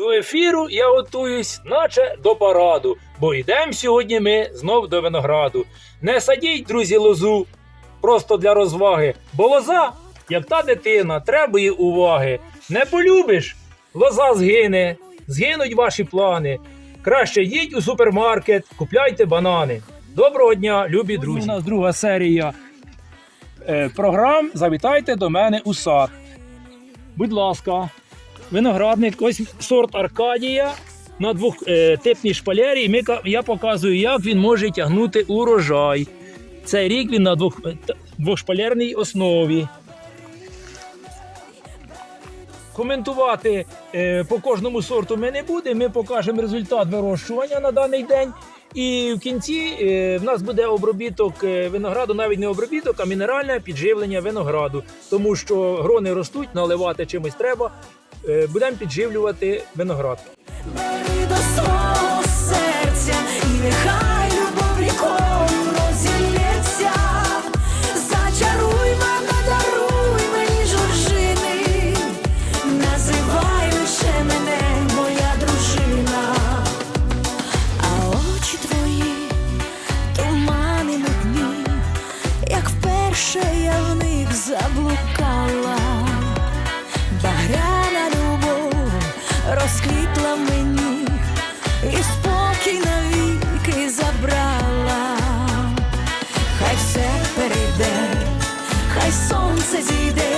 До ефіру я готуюсь, наче до параду, бо йдемо сьогодні ми знов до винограду. Не садіть, друзі, лозу просто для розваги, бо лоза, як та дитина, требує уваги. Не полюбиш, лоза згине, згинуть ваші плани. Краще йдіть у супермаркет, купляйте банани. Доброго дня, любі друзі. У нас друга серія е, програм. Завітайте до мене у сад. Будь ласка, виноградник, ось сорт Аркадія на двохтипній шпалері. І ми, я показую, як він може тягнути урожай. Цей рік він на двох, е, двошпалерній основі. Коментувати е, по кожному сорту ми не будемо. Ми покажемо результат вирощування на даний день. І в кінці е, в нас буде обробіток е, винограду, навіть не обробіток, а мінеральне підживлення винограду. Тому що грони ростуть, наливати чимось треба. Е, будемо підживлювати виноград. Бери до свого серця, і нехай розквітла мені, і спокій навіки забрала, хай все перейде, хай сонце зійде.